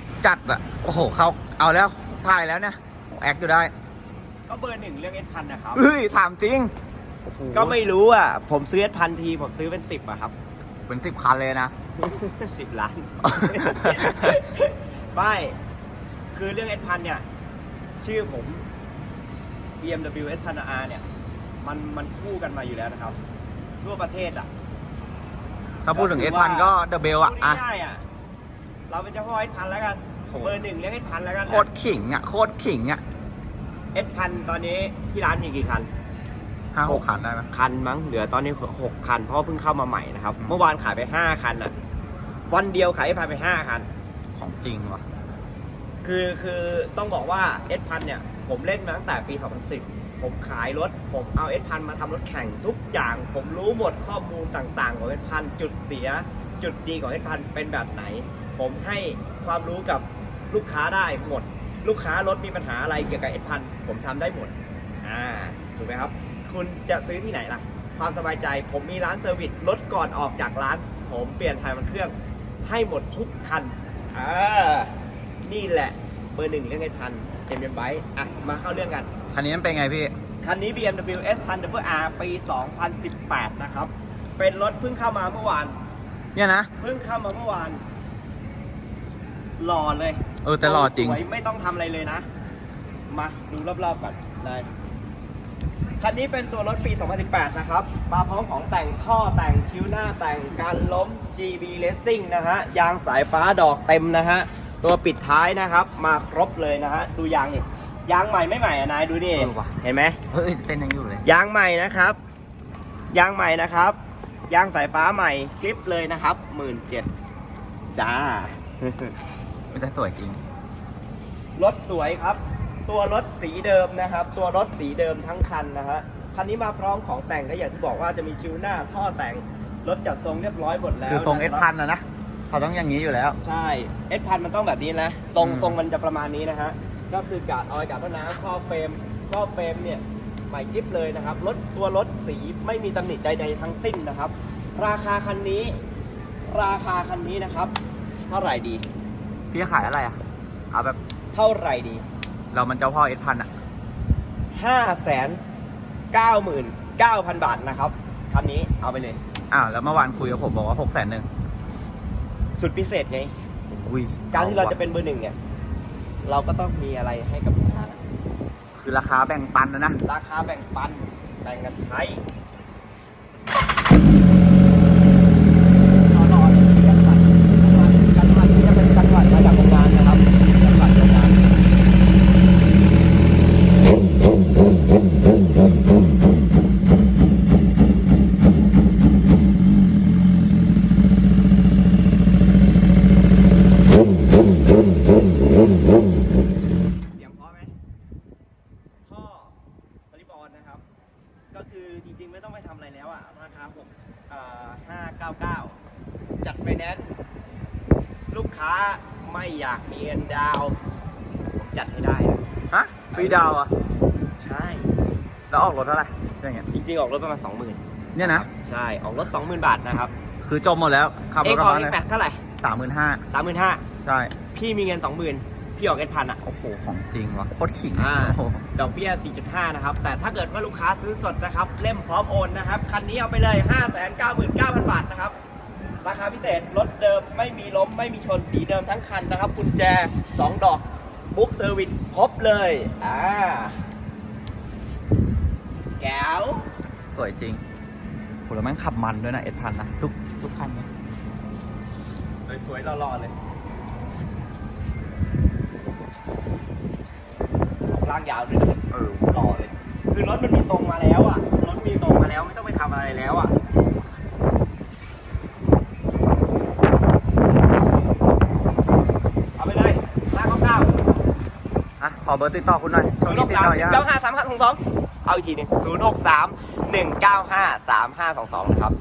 คจัดอะโอ้โหเขาเอาแล้ว ถ่ายแล้วเนี่ยแอคอยู่ได้ ก็เบอร์หนึ่งเรื่องเอสพันนะครับ เฮ้ยถามจริงโอ้โหก็ไม่รู้อะ ผมซื้อเอสพันทีผมซื้อเป็นสิบอะครับ เป็นสิบคันเลยนะ สิบล้าน ไม่คือเรื่องเอสพันเนี่ย ชื่อผม BMW S พัน R เนี่ย มันมันคู่กันมาอยู่แล้วนะครับ ทั่วประเทศอะ ถ้าพูดถึงเอสพันก็เดอะเบลอะพูดอะง่ายๆอะ เราเป็นเจ้าพ่อเอสพันแล้วกันโอ้โหเบอร์หนึ่งเรียกเอสพันแล้วกันโคตรขิงอะโคตรขิงอะเอสพันตอนนี้ที่ร้านมีกี่คันห้าหกคันได้ไหมคันมั้งเหลือตอนนี้หกคันเพราะว่าเพิ่งเข้ามาใหม่นะครับอืมเมื่อวานขายไปห้าคันอะ วันเดียวขายเอสพันไปห้าคัน ของจริงว่ะคือคือต้องบอกว่าเอสพันเนี่ย ผมเล่นมาตั้งแต่ปี 2010 ผมขายรถ ผมเอาเอสพันมาทำรถแข่งทุกอย่าง ผมรู้หมดข้อมูลต่างๆของเอสพันจุดเสีย จุดดีของเอสพันเป็นแบบไหน ผมให้ความรู้กับลูกค้าได้หมด ลูกค้ารถมีปัญหาอะไรเกี่ยวกับเอสพันผมทำได้หมดอ่าถูกไหมครับ คุณจะซื้อที่ไหนล่ะ ความสบายใจผมมีร้านเซอร์วิสรถก่อนออกจากร้าน ผมเปลี่ยนไทยมันเครื่อง ให้หมดทุกคันอ่านี่แหละเบอร์หนึ่งเรื่องไอ้พันเจมส์ไบค์อะมาเข้าเรื่องกัน คันนี้มันเป็นไงพี่ คันนี้ BMW S 1000 WR ปี 2018 นะครับ เป็นรถเพิ่งเข้ามาเมื่อวาน เนี่ยนะ เพิ่งเข้ามาเมื่อวาน หล่อเลยเออแต่หล่อจริง สวยไม่ต้องทำอะไรเลยนะ มาดูรอบๆก่อนได้คันนี้เป็นตัวรถปี 2018 นะครับ มาพร้อมของแต่งท่อแต่งชิวหน้าแต่งการล้ม GB Racing นะฮะ ยางสายฟ้าดอกเต็มนะฮะ ตัวปิดท้ายนะครับ มาครบเลยนะฮะ ดูยางนี่ยางใหม่ไม่ใหม่อะนายดูนี่ เออว่ะ เห็นไหม เฮ้ยเส้นยังอยู่เลย ยางใหม่นะครับ ยางใหม่นะครับ ยางสายฟ้าใหม่คลิปเลยนะครับหมื่นเจ็ดจ้าไม่ได้สวยจริง รถสวยครับ ตัวรถสีเดิมนะครับ ตัวรถสีเดิมทั้งคันนะฮะคันนี้มาพร้อมของแต่งก็อย่างที่บอกว่าจะมีชิวหน้าท่อแต่งรถจัดทรงเรียบร้อยหมดแล้วคือทรงเอนะสคพัรับนนะนะเขาต้องอย่างนี้อยู่แล้ว ใช่เอสพันมันต้องแบบนี้นะทรงอืมทรงมันจะประมาณนี้นะฮะก็คือกาดออยล์กาดต้นน้ำข้อเฟรมข้อเฟรมเนี่ย ใหม่กิฟเลยนะครับรถตัวรถสีไม่มีตำหนิใด ๆ ทั้งสิ้นนะครับ ราคาคันนี้ ราคาคันนี้นะครับ เท่าไหร่ดี พี่ขายอะไรอะเอาแบบเท่าไหร่ดี เรามันเจ้าพ่อเอสพันอะห้าแสนเก้าหมื่นเก้าพันบาทนะครับคันนี้เอาไปเลย อ้าวแล้วเมื่อวานคุยกับผมบอกว่าหกแสนหนึ่งสุดพิเศษไงอุ้ยการที่เราจะเป็นเบอร์หนึ่งเนี่ย เราก็ต้องมีอะไรให้กับลูกค้านะ คือราคาแบ่งปันนะนะ ราคาแบ่งปัน แบ่งกันใช้รอๆที่กันหวัดกันหวัดที่จะเป็นกันหวัดมาจากโรงงานนะครับกันหวัดโรงงาน เสียงเพราะไหม ท่อสลิปออนนะครับ ก็คือจริงๆ ไม่ต้องไปทำอะไรแล้ว อะราคา6เอ่อ599 จัดไฟแนนซ์ลูกค้าไม่อยากมีเงินดาวน์ผมจัดให้ได้นะฮะฟรีดาวน์อะใช่ แล้วออกรถเท่าไหร่อย่างเงี้ยจริงๆออกรถประมาณ 20,000 เนี่ยนะ ใช่ ออกรถ 20,000 บาทนะครับ คือจบหมดแล้ว ขับเอ็รกถออกมาเอ็เลกยแปดเท่าไหร่สามหมื่นห้า35,000 ใช่ พี่มีเงิน 20,000 พี่ออกเอ็ดพันอะโอ้โห ของจริงว่ะโคตรขิงอ่า โอ้โหดอกเบี้ย 4.5 นะครับ แต่ถ้าเกิดว่าลูกค้าซื้อสดนะครับ เล่มพร้อมโอนนะครับ คันนี้เอาไปเลย 599,000 บาทนะครับ ราคาพิเศษ รถเดิมไม่มีล้ม ไม่มีชน สีเดิมทั้งคันนะครับ กุญแจ 2 ดอก บุ๊กเซอร์วิสครบเลย อ่า แก้ว สวยจริงโหแล้วแม่งขับมันด้วยนะเอสพันนะทุกทุกคันนะสวยๆหล่อๆเลยางยาวด้วยนะเออหล่อเลย คือรถมันมีทรงมาแล้วอะ รถมีทรงมาแล้วไม่ต้องไปทำอะไรแล้วอะเอาไปเลยล่างเก้าอะขอเบอร์ติดต่อคุณหน่อยศูนย์หกติดสามต่อหนึ่ยางกเก้าห้าสามห้าสองสองเอาอีกทีหนึ่งศูนย์หกสามหนึ่งเก้าห้าสามห้าสองสองนะครับ